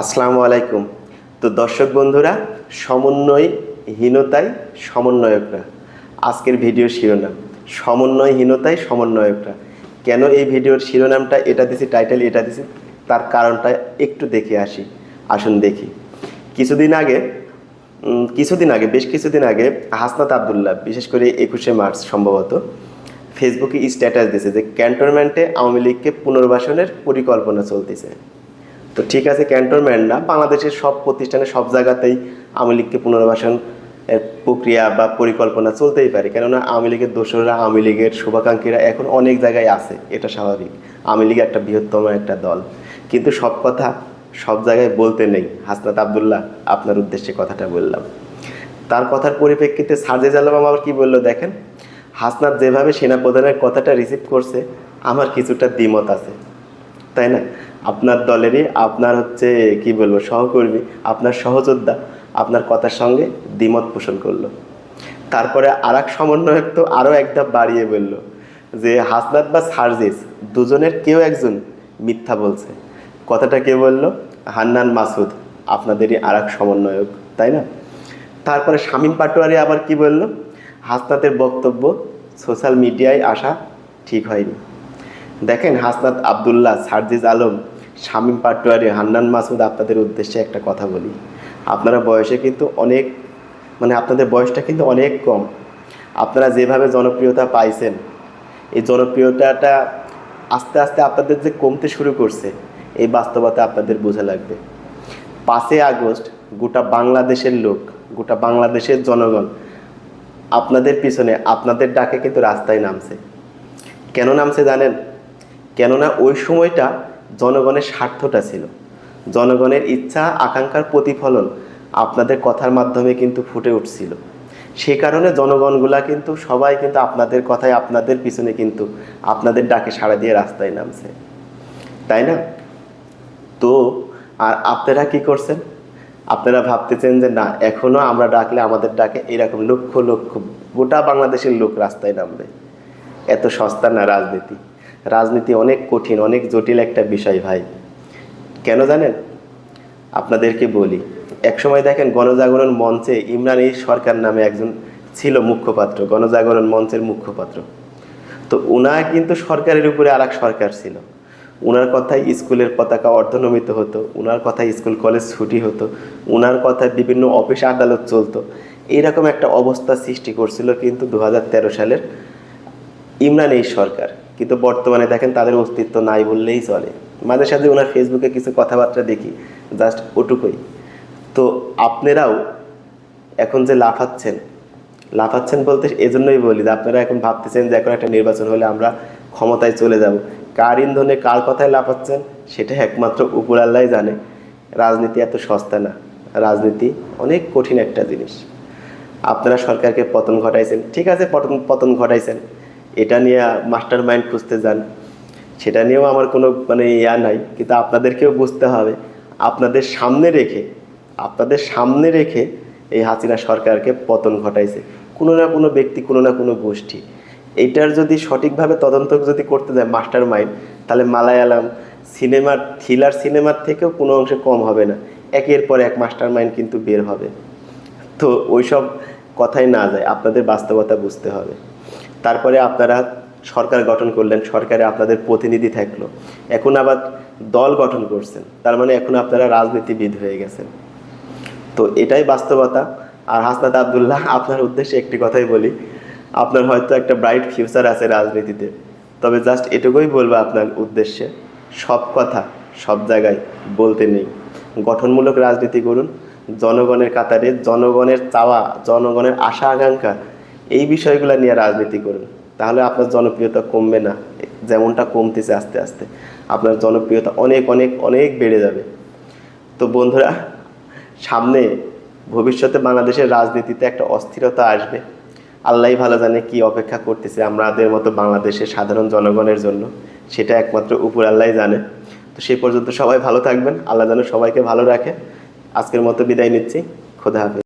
আসসালামু আলাইকুম। তো দর্শক বন্ধুরা, সমন্বয়হীনতায় সমন্বয়করা। আজকের ভিডিওর শিরোনাম, সমন্বয়হীনতায় সমন্বয়করা। কেন এই ভিডিওর শিরোনামটা এটা দিছি টাইটেল এটা দিছি, তার কারণটা একটু দেখে আসি, আসুন দেখি। কিছুদিন আগে কিছুদিন আগে, বেশ কিছুদিন আগে হাসনাত আবদুল্লাহ, বিশেষ করে একুশে মার্চ সম্ভবত ফেসবুকে স্ট্যাটাস দিয়েছে যে ক্যান্টনমেন্টে আওয়ামী লীগকে পুনর্বাসনের পরিকল্পনা চলতেছে। তো ঠিক আছে ক্যান্টনমেন্ট না। বাংলাদেশের সব প্রতিষ্ঠানে সব জায়গাতেই আওয়ামী লীগকে পুনর্বাসন প্রক্রিয়া বা পরিকল্পনা চলতেই পারে। কেননা আওয়ামী লীগের দোসররা, আওয়ামী লীগের শুভাকাঙ্ক্ষীরা এখন অনেক জায়গায় আছে, এটা স্বাভাবিক। আওয়ামী লীগ একটা বৃহত্তম একটা দল। কিন্তু সব কথা সব জায়গায় বলতে নেই। হাসনাত আবদুল্লাহ, আপনার উদ্দেশ্যে কথাটা বললাম। তার কথার পরিপ্রেক্ষিতে সার্জেজ আলম আবার কি বলল দেখেন? হাসনাত যেভাবে সেনাপ্রধানের কথাটা রিসিভ করছে, আমার কিছুটা দ্বিমত আছে। তাই না? আপনার দলেরই, আপনার হচ্ছে, কি বলব, সহকর্মী, আপনার সহযোদ্ধা, আপনার কথার সঙ্গে দ্বিমত পোষণ করল। তারপরে আর এক সমন্বয়ক তো আরও একটা বাড়িয়ে বলল যে, হাসনাত বা সার্জিস, দুজনের কেউ একজন মিথ্যা বলছে। কথাটা কে বলল? হান্নান মাসুদ, আপনাদেরই আর এক সমন্বয়ক, তাই না? তারপরে শামীম পাটোয়ারি আবার কি বলল? হাসনাতের বক্তব্য সোশ্যাল মিডিয়ায় আসা ঠিক হয়নি। দেখেন হাসনাত আবদুল্লাহ সার্জিজ আলম, শামীম পাটোয়ারি, হান্নান মাসুদ, আপনাদের উদ্দেশ্যে একটা কথা বলি। আপনারা বয়সে কিন্তু অনেক মানে আপনাদের বয়সটা কিন্তু অনেক কম। আপনারা যেভাবে জনপ্রিয়তা পাইছেন, এই জনপ্রিয়তাটা আস্তে আস্তে আপনাদের যে কমতে শুরু করছে, এই বাস্তবতা আপনাদের বোঝা লাগবে। পাঁচই আগস্ট, গোটা বাংলাদেশের লোক, গোটা বাংলাদেশের জনগণ, আপনাদের পিছনে, আপনাদের ডাকে কিন্তু রাস্তায় নামছে। কেন নামছে জানেন? কেননা ওই সময়টা জনগণের স্বার্থটা ছিল। জনগণের ইচ্ছা, আকাঙ্ক্ষার প্রতিফলন আপনাদের কথার মাধ্যমে কিন্তু ফুটে উঠছিল। সে কারণে জনগণগুলা কিন্তু, সবাই কিন্তু আপনাদের কথায় আপনাদের পিছনে কিন্তু আপনাদের ডাকে সাড়া দিয়ে রাস্তায় নামছে। তাই না? তো আর আপনারা কি করছেন? আপনারা ভাবতেছেন যে না এখনও আমরা ডাকলে আমাদের ডাকে এরকম লক্ষ লক্ষ গোটা বাংলাদেশের লোক রাস্তায় নামবে। এত সস্তা না রাজনীতি। রাজনীতি অনেক কঠিন, অনেক জটিল একটা বিষয় ভাই। কেন জানেন? আপনাদেরকে বলি, একসময় দেখেন গণজাগরণ মঞ্চে ইমরান এই সরকার নামে একজন ছিল মুখ্যপাত্র গণজাগরণ মঞ্চের মুখ্যপাত্র তো উনার কিন্তু সরকারের উপরে আর সরকার ছিল। উনার কথায় স্কুলের পতাকা অর্ধনমিত হতো, উনার কথায় স্কুল, কলেজ ছুটি হতো, উনার কথায় বিভিন্ন অফিস আদালত চলতো। এইরকম একটা অবস্থা সৃষ্টি করছিল কিন্তু দু হাজার তেরো সালের ইমরান এই সরকার। কিন্তু বর্তমানে দেখেন তাদের অস্তিত্ব নাই বললেই চলে। মাঝে সাঝে ওনার ফেসবুকে কিছু কথাবার্তা দেখি জাস্ট ওটুকুই। তো আপনারাও এখন যে লাফাচ্ছেন লাফাচ্ছেন বলতে এজন্যই বলি যে আপনারা এখন ভাবতেছেন যে এখন একটা নির্বাচন হলে আমরা ক্ষমতায় চলে যাব। কার ইন্ধনে কার কথায় লাফাচ্ছেন, সেটা একমাত্র উপর আল্লাহ জানে। রাজনীতি এত সস্তা না। রাজনীতি অনেক কঠিন একটা জিনিস। আপনারা সরকারকে পতন ঘটাইছেন। ঠিক আছে, পতন পতন ঘটাইছেন। এটা নিয়ে মাস্টার মাইন্ড খুঁজতে যান। সেটা নিয়েও আমার কোনো মানে ইয়া নাই, কিন্তু আপনাদেরকেও বুঝতে হবে, আপনাদের সামনে রেখে, আপনাদের সামনে রেখে এই হাসিনা সরকারকে পতন ঘটাইছে। কোনো না কোনো ব্যক্তি, কোনো না কোনো গোষ্ঠী। এটার যদি সঠিকভাবে তদন্ত যদি করতে যায় মাস্টার মাইন্ড তাহলে মালায়ালাম সিনেমার, থ্রিলার সিনেমার থেকেও কোনো অংশে কম হবে না। একের পর এক মাস্টার মাইন্ড কিন্তু বের হবে। তো ওইসব কথাই না যায়, আপনাদের বাস্তবতা বুঝতে হবে। তারপরে আপনারা সরকার গঠন করলেন, সরকারে আপনাদের প্রতিনিধি থাকল। এখন আবার দল গঠন করছেন, তার মানে এখন আপনারা রাজনীতিবিদ হয়ে গেছেন। তো এটাই বাস্তবতা। আর হাসনাত আবদুল্লাহ, আপনার উদ্দেশ্যে একটি কথাই বলি, আপনার হয়তো একটা ব্রাইট ফিউচার আছে রাজনীতিতে, তবে জাস্ট এটুকুই বলব আপনার উদ্দেশ্যে, সব কথা, সব জায়গায় বলতে নেই। গঠনমূলক রাজনীতি করুন, জনগণের কাতারে, জনগণের চাওয়া, জনগণের আশা আকাঙ্ক্ষা এই বিষয়গুলো নিয়ে রাজনীতি করুন। তাহলে আপনার জনপ্রিয়তা কমবে না। যেমনটা কমতেছে আস্তে আস্তে। আপনার জনপ্রিয়তা অনেক অনেক অনেক বেড়ে যাবে। তো বন্ধুরা, সামনে ভবিষ্যতে বাংলাদেশের রাজনীতিতে একটা অস্থিরতা আসবে। আল্লাহ ভালো জানে কি অপেক্ষা করতেছে আমাদের মতো বাংলাদেশের সাধারণ জনগণের জন্য। সেটা একমাত্র উপর আল্লাহ জানে। তো সেই পর্যন্ত সবাই ভালো থাকবেন। আল্লাহ যেন সবাইকে ভালো রাখে। আজকের মতো বিদায় নিচ্ছি। খোদা হাফেজ।